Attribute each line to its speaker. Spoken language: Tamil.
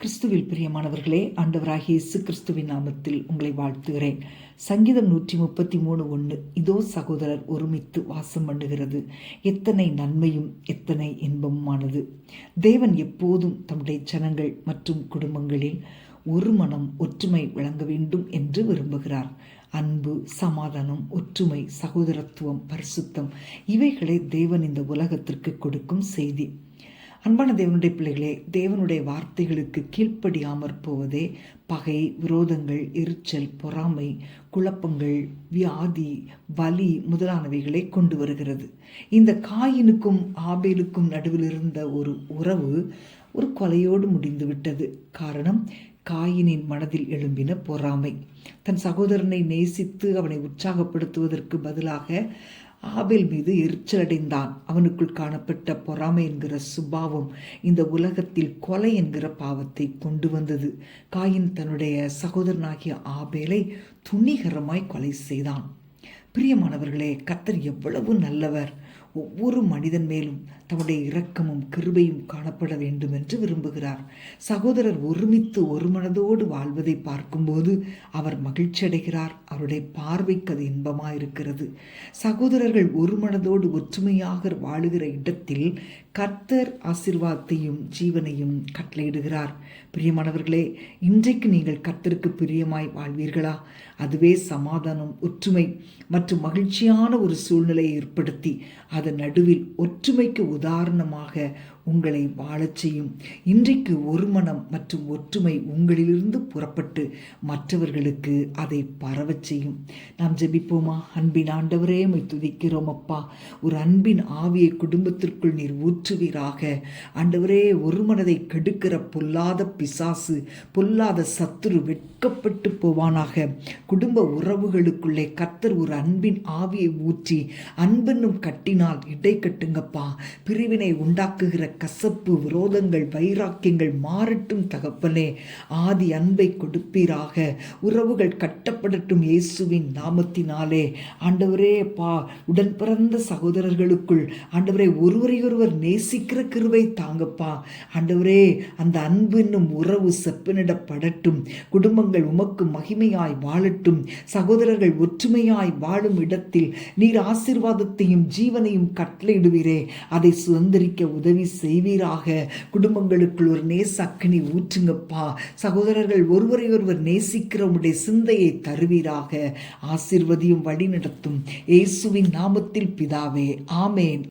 Speaker 1: கிறிஸ்துவில் பிரியமானவர்களே ஆண்டவராகிய இயேசு கிறிஸ்துவின் நாமத்தில் உங்களை வாழ்த்துகிறேன். சங்கீதம் நூற்றி முப்பத்தி மூணு ஒன்று இதோ சகோதரர் ஒருமித்து வாசம் பண்ணுகிறது. எத்தனை நன்மையும் எத்தனை இன்பமுமானது. தேவன் எப்போதும் தம்முடைய ஜனங்கள் மற்றும் குடும்பங்களில் ஒரு மனம் ஒற்றுமை விளங்க வேண்டும் என்று விரும்புகிறார். அன்பு சமாதானம் ஒற்றுமை சகோதரத்துவம் பரிசுத்தம் இவைகளை தேவன் இந்த உலகத்திற்கு கொடுக்கும் செய்தி. அன்பான தேவனுடைய பிள்ளைகளே தேவனுடைய வார்த்தைகளுக்கு கீழ்ப்படியாமற் போவதே பகை விரோதங்கள் எரிச்சல் பொறாமை குழப்பங்கள் வியாதி வலி முதலானவைகளை கொண்டு வருகிறது. இந்த காயினுக்கும் ஆபேலுக்கும் நடுவில் இருந்த ஒரு உறவு ஒரு கொலையோடு முடிந்துவிட்டது காரணம் காயினின் மனதில் எழும்பின பொறாமை. தன் சகோதரனை நேசித்து அவனை உற்சாகப்படுத்துவதற்கு பதிலாக ஆபேல் மீது எரிச்சலடைந்தான். அவனுக்குள் காணப்பட்ட பொறாமை என்கிற சுபாவம் இந்த உலகத்தில் கொலை என்கிற பாவத்தை கொண்டு வந்தது. காயின் தன்னுடைய சகோதரனாகிய ஆபேலை துணிகரமாய் கொலை செய்தான். பிரியமானவர்களே கத்தர் எவ்வளவு நல்லவர். ஒவ்வொரு மனிதன் மேலும் தம்முடைய இரக்கமும் கிருபையும் காணப்பட வேண்டும் என்று விரும்புகிறார். சகோதரர் ஒருமித்து ஒரு மனதோடு வாழ்வதை பார்க்கும்போது அவர் மகிழ்ச்சி அடைகிறார் அவருடைய பார்வைக்கு அது இன்பமாயிருக்கிறது. சகோதரர்கள் ஒரு மனதோடு ஒற்றுமையாக வாழுகிற இடத்தில் கர்த்தர் ஆசிர்வாதத்தையும் ஜீவனையும் கட்டளையிடுகிறார். பிரியமானவர்களே இன்றைக்கு நீங்கள் கர்த்தருக்கு பிரியமாய் வாழ்வீர்களா? அதுவே சமாதானம் ஒற்றுமை மற்றும் மகிழ்ச்சியான ஒரு சூழ்நிலையை ஏற்படுத்தி அதன் நடுவில் ஒற்றுமைக்கு உதாரணமாக உங்களை வாழச் செய்யும். இன்றைக்கு ஒரு மனம் மற்றும் ஒற்றுமை உங்களிலிருந்து புறப்பட்டு மற்றவர்களுக்கு அதை பரவச் செய்யும். நாம் ஜெபிப்போமா? அன்பின் ஆண்டவரே மை துதிக்கிறோம் அப்பா. ஒரு அன்பின் ஆவியை குடும்பத்திற்குள் நீர் ஊற்றுவீராக. ஆண்டவரே ஒரு மனதை கெடுக்கிற பொல்லாத பிசாசு பொல்லாத சத்துரு வெட்கப்பட்டு போவானாக. குடும்ப உறவுகளுக்குள்ளே கத்தர் ஒரு அன்பின் ஆவியை ஊற்றி அன்பென்னும் கட்டினால் இடை கட்டுங்கப்பா. பிரிவினை உண்டாக்குகிற கசப்பு விரோதங்கள் வைராக்கியங்கள் மாறட்டும் தகப்பனே. ஆதி அன்பை கொடுப்பீராக. உறவுகள் கட்டப்படட்டும் இயேசுவின் நாமத்தினாலே. ஆண்டவரே பா உடன் பிறந்த சகோதரர்களுக்குள் ஆண்டவரே ஒருவரையொருவர் நேசிக்கிற கிருவை தாங்கப்பா. ஆண்டவரே அந்த அன்பு என்னும் உறவு செப்பனிடப்படட்டும். குடும்பங்கள் உமக்கு மகிமையாய் வாழட்டும். சகோதரர்கள் ஒற்றுமையாய் வாழும் இடத்தில் நீர் ஆசிர்வாதத்தையும் ஜீவனையும் கட்டளையிடுவீரே. அதை சுதந்திரிக்க உதவி செய்வீராக. குடும்பங்களுக்குள் ஒரு நேச அக்கினி ஊற்றுங்கப்பா. சகோதரர்கள் ஒருவரை ஒருவர் நேசிக்கிற உடைய சிந்தையை தருவீராக. ஆசிர்வதியும் வழி நடத்தும் இயேசுவின் நாமத்தில் பிதாவே. ஆமேன்.